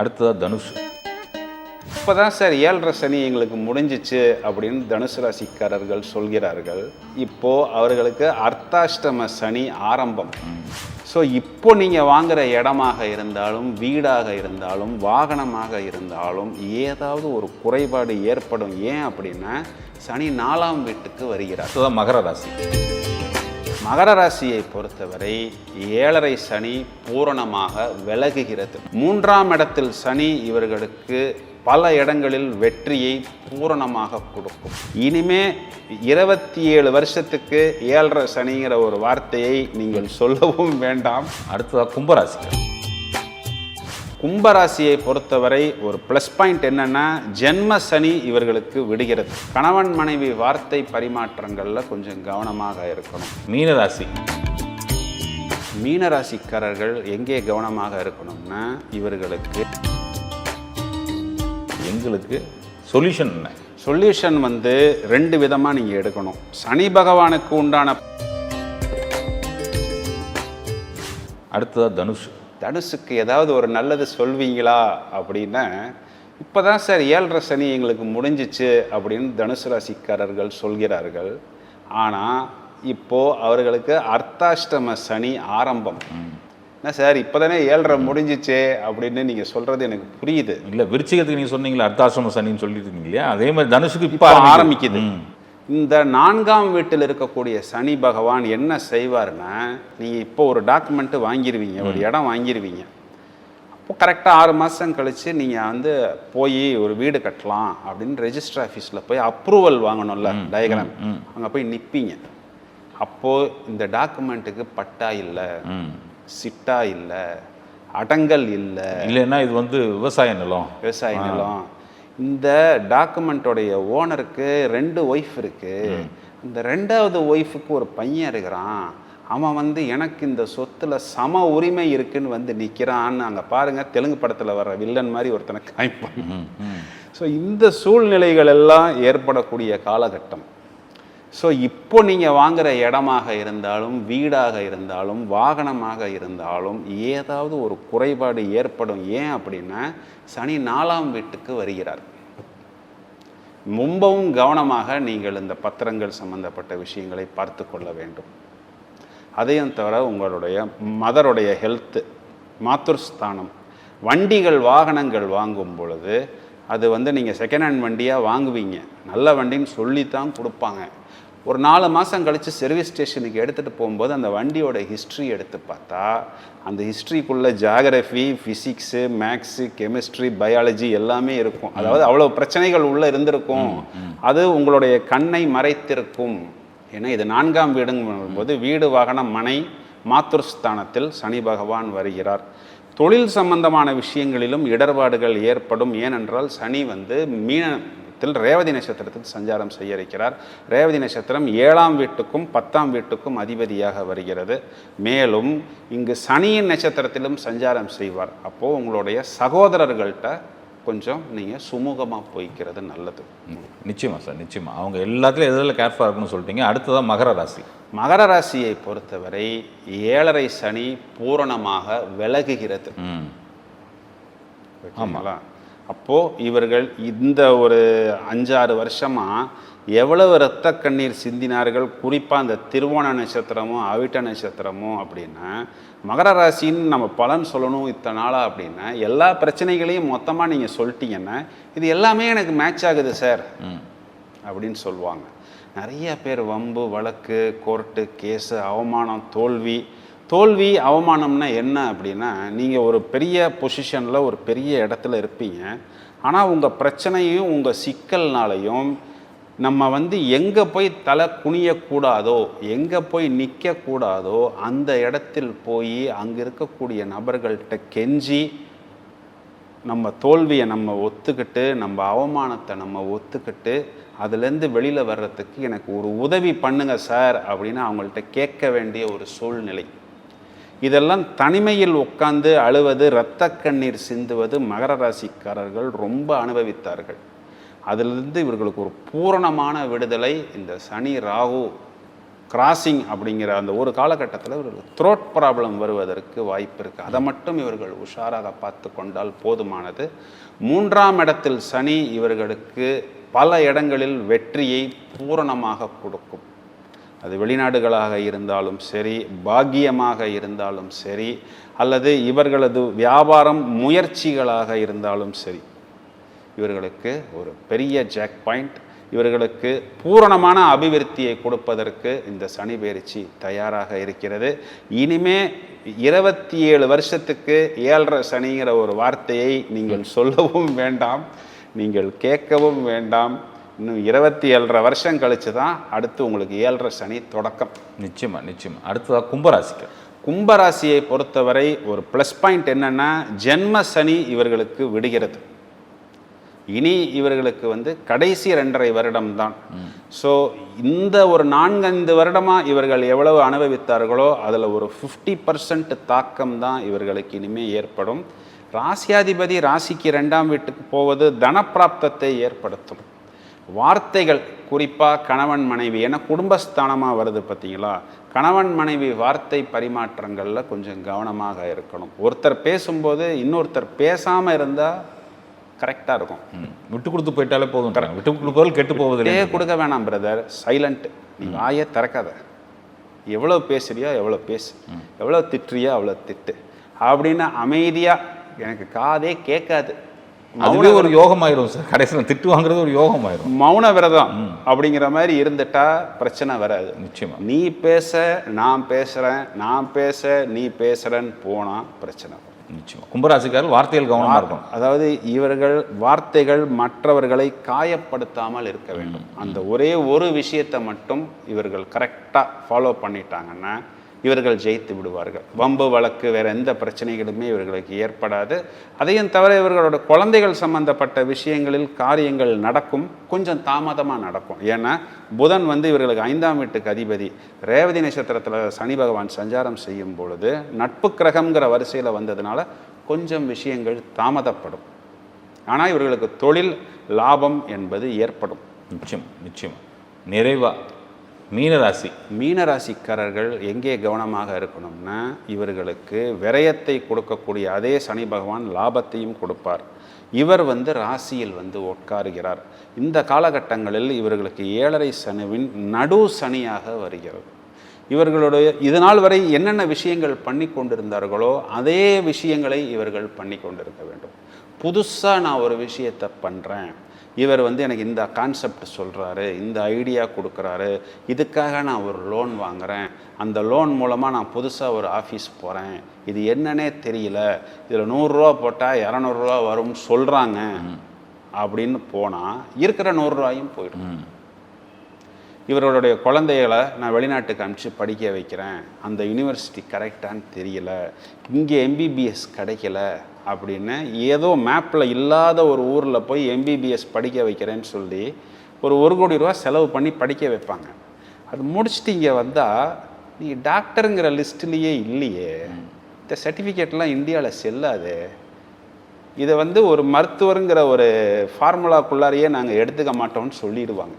அடுத்ததாக தனுஷ். இப்போ தான் சார் ஏழரை சனி எங்களுக்கு முடிஞ்சிச்சு அப்படின்னு தனுசு ராசிக்காரர்கள் சொல்கிறார்கள். இப்போ அவர்களுக்கு அர்த்தாஷ்டம சனி ஆரம்பம். ஸோ இப்போ நீங்கள் வாங்குற இடமாக இருந்தாலும் வீடாக இருந்தாலும் வாகனமாக இருந்தாலும் ஏதாவது ஒரு குறைபாடு ஏற்படும். ஏன் அப்படின்னா சனி நாலாம் வீட்டுக்கு வருகிறார். மகர ராசி. மகர ராசியை பொறுத்தவரை ஏழரை சனி பூரணமாக விலகுகிறது. மூன்றாம் இடத்தில் சனி இவர்களுக்கு பல இடங்களில் வெற்றியை பூரணமாக கொடுக்கும். இனிமே இருபத்தி ஏழு வருஷத்துக்கு ஏழரை சனிங்கிற ஒரு வார்த்தையை நீங்கள் சொல்லவும் வேண்டாம். அடுத்ததாக கும்பராசி கும்பராசியை பொறுத்தவரை ஒரு ப்ளஸ் பாயிண்ட் என்னன்னா ஜென்ம சனி இவர்களுக்கு விடுகிறது. கணவன் மனைவி வார்த்தை பரிமாற்றங்களில் கொஞ்சம் கவனமாக இருக்கணும். மீன ராசி மீனராசிக்காரர்கள் எங்கே கவனமாக இருக்கணும்னா இவர்களுக்கு எங்களுக்கு சொல்யூஷன் என்ன? சொல்யூஷன் வந்து ரெண்டு விதமாக நீங்கள் எடுக்கணும். சனி பகவானுக்கு உண்டான அடுத்ததாக தனுஷ். தனுசுக்கு ஏதாவது ஒரு நல்லது சொல்வீங்களா அப்படின்னா இப்போ தான் சார் ஏழரை சனி எங்களுக்கு முடிஞ்சிச்சு அப்படின்னு தனுசு ராசிக்காரர்கள் சொல்கிறார்கள். ஆனால் இப்போ அவர்களுக்கு அர்த்தாஷ்டம சனி ஆரம்பம். என்ன சார் இப்போ தானே ஏழரை முடிஞ்சிச்சே அப்படின்னு நீங்கள் சொல்கிறது எனக்கு புரியுது. இல்லை விருச்சிகத்துக்கு நீங்கள் சொன்னீங்களே அர்த்தாசிரம சனின்னு சொல்லிட்டு இருந்தீங்க இல்லையா? அதே மாதிரி தனுஷுக்கு இப்போ ஆரம்பிக்குது. இந்த நான்காம் வீட்டில் இருக்கக்கூடிய சனி பகவான் என்ன செய்வார்னா நீங்கள் இப்போ ஒரு டாக்குமெண்ட்டு வாங்கிடுவீங்க ஒரு இடம் வாங்கிடுவீங்க அப்போ கரெக்டாக ஆறு மாதம் கழித்து நீங்கள் வந்து போய் ஒரு வீடு கட்டலாம் அப்படின்னு ரெஜிஸ்டர் ஆஃபீஸில் போய் அப்ரூவல் வாங்கணும்ல டயக்ராம் அங்கே போய் நிற்பீங்க அப்போது இந்த டாக்குமெண்ட்டுக்கு பட்டா இல்லை சிட்டா இல்லை அடங்கல் இல்லை. இல்லைன்னா இது வந்து விவசாய நிலம். விவசாய நிலம். இந்த டாக்குமெண்ட்டோடைய ஓனருக்கு ரெண்டு ஒய்ஃப் இருக்கு. இந்த ரெண்டாவது ஒய்ஃபுக்கு ஒரு பையன் இருக்கிறான். அவன் வந்து எனக்கு இந்த சொத்துல சம உரிமை இருக்குன்னு வந்து நிற்கிறான்னு அங்கே பாருங்க தெலுங்கு படத்தில் வர்ற வில்லன் மாதிரி ஒருத்தனை ம் ஸோ இந்த சூழ்நிலைகள் எல்லாம் ஏற்படக்கூடிய காலகட்டம். ஸோ இப்போ நீங்கள் வாங்குகிற இடமாக இருந்தாலும் வீடாக இருந்தாலும் வாகனமாக இருந்தாலும் ஏதாவது ஒரு குறைபாடு ஏற்படும். ஏன் அப்படின்னா சனி நாலாம் வீட்டுக்கு வருகிறார். ரொம்பவும் கவனமாக நீங்கள் இந்த பத்திரங்கள் சம்பந்தப்பட்ட விஷயங்களை பார்த்து கொள்ள வேண்டும். அதையும் தவிர உங்களுடைய மதருடைய ஹெல்த்து மாத்துர்ஸ்தானம் வண்டிகள் வாகனங்கள் வாங்கும் பொழுது அது வந்து நீங்கள் செகண்ட் ஹேண்ட் வண்டியாக வாங்குவீங்க. நல்ல வண்டின்னு சொல்லி தான் கொடுப்பாங்க. ஒரு நாலு மாதம் கழித்து சர்வீஸ் ஸ்டேஷனுக்கு எடுத்துகிட்டு போகும்போது அந்த வண்டியோட ஹிஸ்ட்ரி எடுத்து பார்த்தா அந்த ஹிஸ்ட்ரிக்குள்ளே geography physics maths chemistry biology எல்லாமே இருக்கும். அதாவது அவ்வளோ பிரச்சனைகள் உள்ளே இருந்திருக்கும். அது உங்களுடைய கண்ணை மறைத்திருக்கும். ஏன்னா இது நான்காம் வீடுங்கும் போது வீடு வாகனம் மனை மாத்துர்ஸ்தானத்தில் சனி பகவான் வருகிறார். தொழில் சம்பந்தமான விஷயங்களிலும் இடர்பாடுகள் ஏற்படும். ஏனென்றால் சனி வந்து மீனத்தில் ரேவதி நட்சத்திரத்தில் சஞ்சாரம் செய்ய இருக்கிறார் ரேவதி நட்சத்திரம் ஏழாம் வீட்டுக்கும் பத்தாம் வீட்டுக்கும் அதிபதியாக வருகிறது. மேலும் இங்கு சனியின் நட்சத்திரத்திலும் சஞ்சாரம் செய்வார். அப்போது உங்களுடைய சகோதரர்கள்ட்ட கொஞ்சம் நீங்கள் சுமூகமாக போய்க்கிறது நல்லது. நிச்சயமா சார் நிச்சயமா. அவங்க எல்லாத்துலையும் எதில் கேர்ஃபுல்லாக இருக்கணும்னு சொல்லிட்டீங்க. அடுத்ததாக மகர ராசி. மகர ராசியை பொறுத்தவரை ஏழரை சனி பூரணமாக விலகுகிறது. ம். ஆமாங்களா அப்போது இவர்கள் இந்த ஒரு அஞ்சாறு வருஷமாக எவ்வளவு இரத்த கண்ணீர் சிந்தினார்கள்? குறிப்பாக அந்த திருவோண நட்சத்திரமும் அவிட்ட நட்சத்திரமும் அப்படின்னா மகர ராசின்னு நம்ம பலன் சொல்லணும் இத்தனை நாளாக அப்படின்னா எல்லா பிரச்சனைகளையும் மொத்தமாக நீங்கள் சொல்லிட்டீங்கன்னா இது எல்லாமே எனக்கு மேட்ச் ஆகுது சார். அப்படின்னு சொல்லுவாங்க. நிறைய பேர் வம்பு வழக்கு கோர்ட்டு கேஸு அவமானம் தோல்வி தோல்வி அவமானம்னா என்ன அப்படின்னா நீங்கள் ஒரு பெரிய பொசிஷனில் ஒரு பெரிய இடத்துல இருப்பீங்க. ஆனால் உங்கள் பிரச்சனையும் உங்கள் சிக்கல்னாலையும் நம்ம வந்து எங்கே போய் தலை குனியக்கூடாதோ எங்கே போய் நிற்கக்கூடாதோ அந்த இடத்தில் போய் அங்கே இருக்கக்கூடிய நபர்கள்ட்ட கெஞ்சி நம்ம தோல்வியை நம்ம ஒத்துக்கிட்டு நம்ம அவமானத்தை நம்ம ஒத்துக்கிட்டு அதுலேருந்து வெளியில் வர்றதுக்கு எனக்கு ஒரு உதவி பண்ணுங்கள் சார் அப்படின்னு அவங்கள்ட்ட கேட்க வேண்டிய ஒரு சூழ்நிலை. இதெல்லாம் தனிமையில் உட்கார்ந்து அழுவது இரத்த கண்ணீர் சிந்துவது மகர ராசிக்காரர்கள் ரொம்ப அனுபவித்தார்கள். அதிலிருந்து இவர்களுக்கு ஒரு பூரணமான விடுதலை இந்த சனி ராகு கிராசிங் அப்படிங்கிற அந்த ஒரு காலகட்டத்தில் இவர்களுக்கு த்ரோட் ப்ராப்ளம் வருவதற்கு வாய்ப்பு இருக்குது அதை மட்டும் இவர்கள் உஷாராக பார்த்து கொண்டால் போதுமானது. மூன்றாம் இடத்தில் சனி இவர்களுக்கு பல இடங்களில் வெற்றியை பூரணமாக கொடுக்கும். அது வெளிநாடுகளாக இருந்தாலும் சரி பாக்கியமாக இருந்தாலும் சரி அல்லது இவர்களது வியாபாரம் முயற்சிகளாக இருந்தாலும் சரி இவர்களுக்கு ஒரு பெரிய ஜாக் பாயிண்ட் இவர்களுக்கு பூரணமான அபிவிருத்தியை கொடுப்பதற்கு இந்த சனி பயிற்சி தயாராக இருக்கிறது. இனிமே இருபத்தி ஏழு வருஷத்துக்கு ஏழரை சனிங்கிற ஒரு வார்த்தையை நீங்கள் சொல்லவும் வேண்டாம் நீங்கள் கேட்கவும் வேண்டாம். இன்னும் இருபத்தி ஏழரை வருஷம் கழிச்சு தான் அடுத்து உங்களுக்கு ஏழரை சனி தொடக்கம். நிச்சயமா நிச்சயமா. அடுத்ததாக கும்பராசிக்கு. கும்பராசியை பொறுத்தவரை ஒரு ப்ளஸ் பாயிண்ட் என்னன்னா ஜென்ம சனி இவர்களுக்கு விடுகிறது. இனி இவர்களுக்கு வந்து கடைசி ரெண்டரை வருடம் தான். ஸோ இந்த ஒரு நான்கைந்து வருடமாக இவர்கள் எவ்வளவு அனுபவித்தார்களோ அதில் ஒரு ஃபிஃப்டி பர்சன்ட் தாக்கம் தான் இவர்களுக்கு இனிமே ஏற்படும். ராசியாதிபதி ராசிக்கு ரெண்டாம் வீட்டுக்கு போவது தனப்பிராப்தத்தை ஏற்படுத்தும். வார்த்தைகள் குறிப்பாக கணவன் மனைவி ஏன்னா குடும்பஸ்தானமாக வருது பார்த்தீங்களா கணவன் மனைவி வார்த்தை பரிமாற்றங்களில் கொஞ்சம் கவனமாக இருக்கணும். ஒருத்தர் பேசும்போது இன்னொருத்தர் பேசாமல் இருந்தால் கரெக்டாக இருக்கும். விட்டு கொடுத்து போயிட்டாலே போதும். விட்டு கொடுத்து போல் கெட்டு போவதில்லை. டே கொடுக்க வேணாம் பிரதர் சைலண்ட் நீ வாயே திறக்காத. எவ்வளோ பேசுறியோ எவ்வளோ பேசு. எவ்வளோ திட்டுறியோ அவ்வளோ திட்டு. அப்படின்னு அமைதியாக எனக்கு காதே கேட்காது. அதுவே ஒரு யோகமாயிரும் சார். கடைசியில் திட்டு வாங்குறது ஒரு யோகமாயிரும். மௌன விரதம் அப்படிங்கிற மாதிரி இருந்துட்டா பிரச்சனை வராது. நிச்சயமா. நீ பேச நான் பேசுகிறேன் நான் பேச நீ பேசுகிறேன்னு போனால் பிரச்சனை நிச்சயமா. கும்பராசிக்காரர் வார்த்தைகள் கவனமா இருக்கும் அதாவது இவர்கள் வார்த்தைகள் மற்றவர்களை காயப்படுத்தாமல் இருக்க வேண்டும். அந்த ஒரே ஒரு விஷயத்தை மட்டும் இவர்கள் கரெக்டாக ஃபாலோ பண்ணிட்டாங்கன்னா இவர்கள் ஜெயித்து விடுவார்கள். வம்பு வழக்கு வேறு எந்த பிரச்சனைகளுமே இவர்களுக்கு ஏற்படாது. அதையும் தவிர இவர்களோட குழந்தைகள் சம்பந்தப்பட்ட விஷயங்களில் காரியங்கள் நடக்கும். கொஞ்சம் தாமதமாக நடக்கும். ஏன்னா புதன் வந்து இவர்களுக்கு ஐந்தாம் வீட்டுக்கு அதிபதி. ரேவதி நட்சத்திரத்தில் சனி பகவான் சஞ்சாரம் செய்யும் பொழுது நட்பு கிரகம்ங்கிற வரிசையில் வந்ததுனால கொஞ்சம் விஷயங்கள் தாமதப்படும். ஆனால் இவர்களுக்கு தொழில் லாபம் என்பது ஏற்படும். நிச்சயம் நிச்சயம். நிறைவாக மீனராசி. மீனராசிக்காரர்கள் எங்கே கவனமாக இருக்கணும்னா இவர்களுக்கு விரயத்தை கொடுக்கக்கூடிய அதே சனி பகவான் லாபத்தையும் கொடுப்பார். இவர் வந்து ராசியில் வந்து உட்காருகிறார். இந்த காலகட்டங்களில் இவர்களுக்கு ஏழரை சனிவின் நடு சனியாக வருகிறது. இவர்களுடைய இதனால் வரை என்னென்ன விஷயங்கள் பண்ணி கொண்டிருந்தார்களோ அதே விஷயங்களை இவர்கள் பண்ணி கொண்டிருக்க வேண்டும். புதுசாக நான் ஒரு விஷயத்தை பண்ணுறேன் இவர் வந்து எனக்கு இந்த கான்செப்ட் சொல்கிறாரு இந்த ஐடியா கொடுக்குறாரு இதுக்காக நான் ஒரு லோன் வாங்குறேன். அந்த லோன் மூலமாக நான் புதுசாக ஒரு ஆஃபீஸ் போகிறேன் இது என்னன்னே தெரியல. இதில் நூறுரூவா போட்டால் இரநூறுவா வரும்னு சொல்கிறாங்க அப்படின்னு போனால் இருக்கிற நூறுரூவாயும் போயிடும். ம். இவர்களுடைய குழந்தைகளை நான் வெளிநாட்டுக்கு அனுப்பிச்சு படிக்க வைக்கிறேன். அந்த யூனிவர்சிட்டி கரெக்டான்னு தெரியல. இங்கே எம்பிபிஎஸ் கிடைக்கல. அப்படின்னு ஏதோ மேப்பில் இல்லாத ஒரு ஊரில் போய் எம்பிபிஎஸ் படிக்க வைக்கிறேன்னு சொல்லி ஒரு ஒரு கோடி ரூபா செலவு பண்ணி படிக்க வைப்பாங்க. அது முடிச்சுட்டு இங்கே வந்தால் நீ டாக்டருங்கிற லிஸ்ட்லேயே இல்லையே. இந்த சர்டிஃபிகேட்லாம் இந்தியாவில் செல்லாது. இதை வந்து ஒரு மருத்துவருங்கிற ஒரு ஃபார்முலாக்குள்ளாரையே நாங்கள் எடுத்துக்க மாட்டோம்னு சொல்லிடுவாங்க.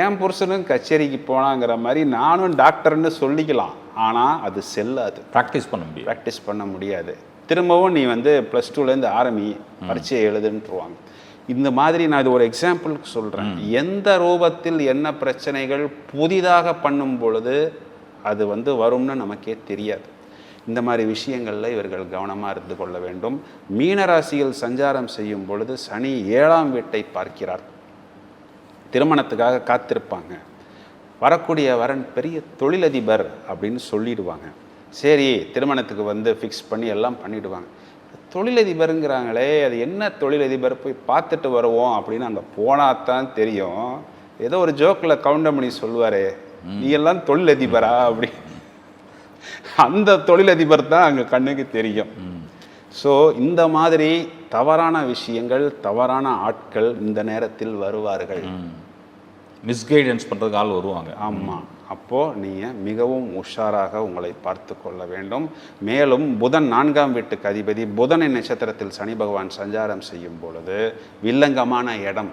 என் புருஷனும் கச்சேரிக்கு போனாங்கிற மாதிரி நானும் டாக்டர்னு சொல்லிக்கலாம். ஆனால் அது செல்லாது. ப்ராக்டிஸ் பண்ண முடியும் ப்ராக்டிஸ் பண்ண முடியாது. திரும்பவும் நீ வந்து ப்ளஸ் டூலேருந்து ஆரம்பி பரீட்சையை எழுதுன்ட்டுருவாங்க இந்த மாதிரி நான் இது ஒரு எக்ஸாம்பிளுக்கு சொல்கிறேன் எந்த ரூபத்தில் என்ன பிரச்சனைகள் புதிதாக பண்ணும் பொழுது அது வந்து வரும்னு நமக்கே தெரியாது. இந்த மாதிரி விஷயங்களில் இவர்கள் கவனமாக இருந்து கொள்ள வேண்டும். மீனராசியில் சஞ்சாரம் செய்யும் பொழுது சனி ஏழாம் வீட்டை பார்க்கிறார். திருமணத்துக்காக காத்திருப்பாங்க. வரக்கூடிய வரன் பெரிய தொழிலதிபர் அப்படின்னு சொல்லிடுவாங்க. சரி திருமணத்துக்கு வந்து ஃபிக்ஸ் பண்ணி எல்லாம் பண்ணிடுவாங்க. தொழிலதிபருங்கிறாங்களே அது என்ன தொழிலதிபர் போய் பார்த்துட்டு வருவோம் அப்படின்னு அங்கே போனால் தான் தெரியும். ஏதோ ஒரு ஜோக்கில் கவுண்டமணி சொல்லுவார் நீ எல்லாம் தொழிலதிபரா? அப்படி. அந்த தொழிலதிபர் தான் அங்கே கண்ணுக்கு தெரியும். ஸோ இந்த மாதிரி தவறான விஷயங்கள் தவறான ஆட்கள் இந்த நேரத்தில் வருவார்கள். மிஸ்கைடன்ஸ் பண்ணுறதுக்கு ஆள் வருவாங்க. ஆமாம் அப்போது நீங்கள் மிகவும் உஷாராக உங்களை பார்த்து கொள்ள வேண்டும். மேலும் புதன் நான்காம் வீட்டுக்கு அதிபதி புதனின் நட்சத்திரத்தில் சனி பகவான் சஞ்சாரம் செய்யும் பொழுது வில்லங்கமான இடம்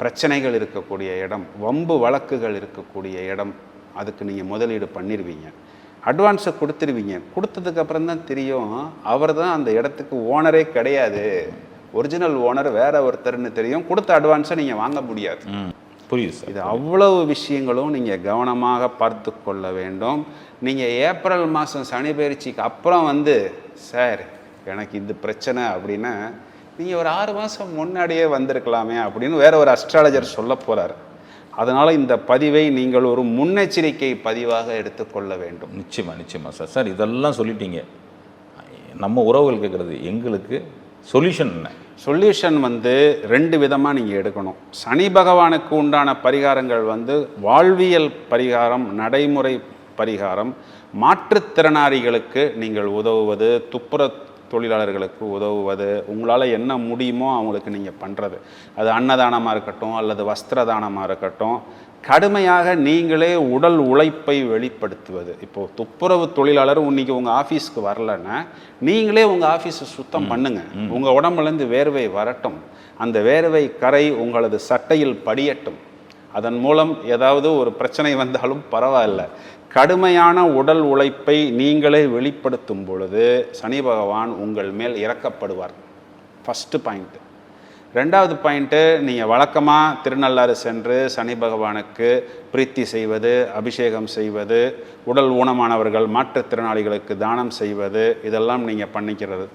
பிரச்சனைகள் இருக்கக்கூடிய இடம் வம்பு வழக்குகள் இருக்கக்கூடிய இடம் அதுக்கு நீங்கள் முதலீடு பண்ணிடுவீங்க அட்வான்ஸை கொடுத்துருவீங்க. கொடுத்ததுக்கு அப்புறம் தான் தெரியும் அவர் தான் அந்த இடத்துக்கு ஓனரே கிடையாது. ஒரிஜினல் ஓனர் வேற ஒருத்தர்னு தெரியும். கொடுத்த அட்வான்ஸை நீங்கள் வாங்க முடியாது. புரியுது சார் இது அவ்வளவு விஷயங்களும் நீங்கள் கவனமாக பார்த்து கொள்ள வேண்டும். நீங்கள் ஏப்ரல் மாதம் சனி பயிற்சிக்கு அப்புறம் வந்து சார் எனக்கு இது பிரச்சனை அப்படின்னா நீங்கள் ஒரு ஆறு மாதம் முன்னாடியே வந்திருக்கலாமே அப்படின்னு வேற ஒரு அஸ்ட்ராலஜர் சொல்ல போகிறார் அதனால் இந்த பதிவை நீங்கள் ஒரு முன்னெச்சரிக்கை பதிவாக எடுத்துக்கொள்ள வேண்டும். நிச்சயமா நிச்சயமா சார். சார் இதெல்லாம் சொல்லிட்டீங்க. நம்ம உறவுகள் கேட்குறது எங்களுக்கு சொல்யூஷன் என்ன? சொல்யூஷன் வந்து ரெண்டு விதமாக நீங்கள் எடுக்கணும். சனி பகவானுக்கு உண்டான பரிகாரங்கள் வந்து வாழ்வியல் பரிகாரம் நடைமுறை பரிகாரம் மாற்றுத்திறனாளிகளுக்கு நீங்கள் உதவுவது துப்புர தொழிலாளர்களுக்கு உதவுவது உங்களால் என்ன முடியுமோ அவங்களுக்கு நீங்கள் பண்ணுறது அது அன்னதானமாக இருக்கட்டும் அல்லது வஸ்திர தானமாக இருக்கட்டும் கடுமையாக நீங்களே உடல் உழைப்பை வெளிப்படுத்துவது. இப்போது துப்புரவு தொழிலாளர் இன்னைக்கு உங்கள் ஆஃபீஸ்க்கு வரலன்னா நீங்களே உங்கள் ஆஃபீஸை சுத்தம் பண்ணுங்க. உங்கள் உடம்புலேருந்து வேர்வை வரட்டும். அந்த வேர்வை கரை உங்களது சட்டையில் படியட்டும். அதன் மூலம் ஏதாவது ஒரு பிரச்சனை வந்தாலும் பரவாயில்ல. கடுமையான உடல் உழைப்பை நீங்களே வெளிப்படுத்தும் பொழுது சனி பகவான் உங்கள் மேல் இறக்கப்படுவார். ஃபஸ்ட்டு பாயிண்ட்டு ரெண்டாவது பாயிண்ட்டு நீங்கள் வழக்கமாக திருநள்ளாறு சென்று சனி பகவானுக்கு பிரீத்தி செய்வது அபிஷேகம் செய்வது உடல் ஊனமானவர்கள் மாற்றுத்திறனாளிகளுக்கு தானம் செய்வது இதெல்லாம் நீங்கள் பண்ணிக்கிறது.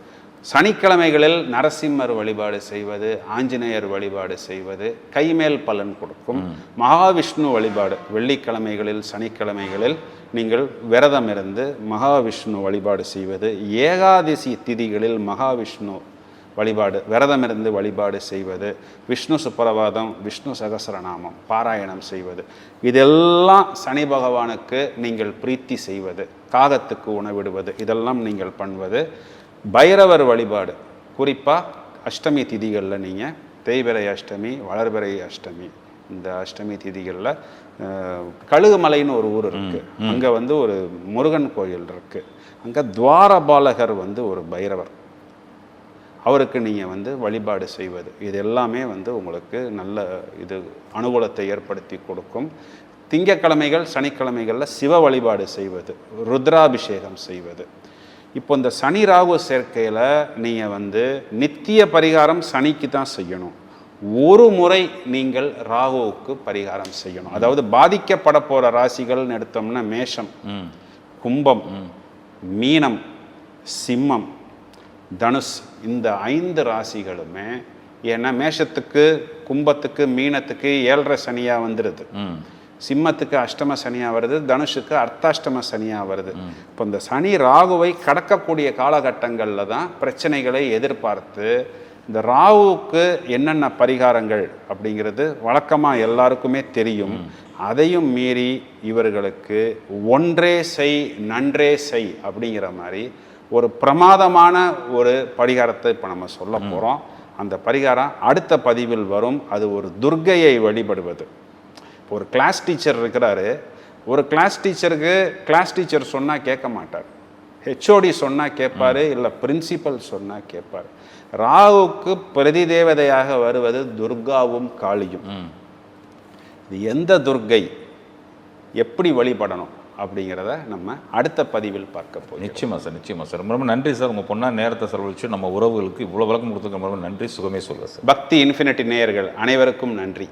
சனிக்கிழமைகளில் நரசிம்மர் வழிபாடு செய்வது ஆஞ்சநேயர் வழிபாடு செய்வது கைமேல் பலன் கொடுக்கும். மகாவிஷ்ணு வழிபாடு வெள்ளிக்கிழமைகளில் சனிக்கிழமைகளில் நீங்கள் விரதம் இருந்து மகாவிஷ்ணு வழிபாடு செய்வது ஏகாதசி திதிகளில் மகாவிஷ்ணு வழிபாடு விரதம் இருந்து வழிபாடு செய்வது விஷ்ணு சுப்பிரபாதம் விஷ்ணு சகசரநாமம் பாராயணம் செய்வது. இதெல்லாம் சனி பகவானுக்கு நீங்கள் பிரீத்தி செய்வது காகத்துக்கு உணவிடுவது இதெல்லாம் நீங்கள் பண்ணுவது. பைரவர் வழிபாடு. குறிப்பாக அஷ்டமி திதிகளில் நீங்கள் தேய்பிறை அஷ்டமி வளர்பிறை அஷ்டமி. இந்த அஷ்டமி திதிகளில் கழுகுமலைன்னு ஒரு ஊர் இருக்குது அங்கே வந்து ஒரு முருகன் கோயில் இருக்குது அங்கே துவாரபாலகர் வந்து ஒரு பைரவர். அவருக்கு நீங்கள் வந்து வழிபாடு செய்வது. இது எல்லாமே வந்து உங்களுக்கு நல்ல இது அனுகூலத்தை ஏற்படுத்தி கொடுக்கும். திங்கக்கிழமைகள் சனிக்கிழமைகளில் சிவ வழிபாடு செய்வது. ருத்ராபிஷேகம் செய்வது. இப்போ இந்த சனி ராகு சேர்க்கையில் நீங்கள் வந்து நித்திய பரிகாரம் சனிக்கு தான் செய்யணும். ஒரு முறை நீங்கள் ராகுவுக்கு பரிகாரம் செய்யணும். அதாவது பாதிக்கப்பட போகிற ராசிகள்னு எடுத்தோம்னா மேஷம் ம். கும்பம் மீனம் சிம்மம் தனுஷ் இந்த ஐந்து ராசிகளுமே ஏன்னா மேஷத்துக்கு கும்பத்துக்கு மீனத்துக்கு ஏழரை சனியாக வந்துடுது சிம்மத்துக்கு அஷ்டம சனியாக வருது தனுஷுக்கு அர்த்தாஷ்டம சனியாக வருது. இப்போ இந்த சனி ராகுவை கடக்கக்கூடிய காலகட்டங்களில் தான் பிரச்சனைகளை எதிர்பார்த்து இந்த ராகுவுக்கு என்னென்ன பரிகாரங்கள் அப்படிங்கிறது வழக்கமாக எல்லாருக்குமே தெரியும். அதையும் மீறி இவர்களுக்கு ஒன்றே செய் நன்றே செய் அப்படிங்கிற மாதிரி ஒரு பிரமாதமான ஒரு பரிகாரத்தை இப்போ நம்ம சொல்ல போகிறோம் அந்த பரிகாரம் அடுத்த பதிவில் வரும். அது ஒரு துர்க்கையை வழிபடுவது. இப்போ ஒரு கிளாஸ் டீச்சர் இருக்கிறாரு. ஒரு கிளாஸ் டீச்சருக்கு கிளாஸ் டீச்சர் சொன்னால் கேட்க மாட்டார். ஹெச்ஓடி சொன்னால் கேட்பாரு இல்லை பிரின்சிபல் சொன்னால் கேட்பார். ராகுவுக்கு பிரதி தேவதையாக வருவது துர்காவும் காளியும். இது எந்த துர்க்கை எப்படி வழிபடணும்? அப்படிங்கிறத நம்ம அடுத்த பதிவில் பார்க்க போகிறோம். நிச்சயமா சார் நிச்சயமா சார். ரொம்ப நன்றி சார். உங்கள் பொண்ணா நேரத்தை செலவழிச்சு நம்ம உறவுகளுக்கு இவ்வளோ விளக்கம் கொடுத்துருக்க ரொம்ப நன்றி. சுகமே சொல்லுங்கள் சார். பக்தி இன்ஃபினிட்டி நேயர்கள் அனைவருக்கும் நன்றி.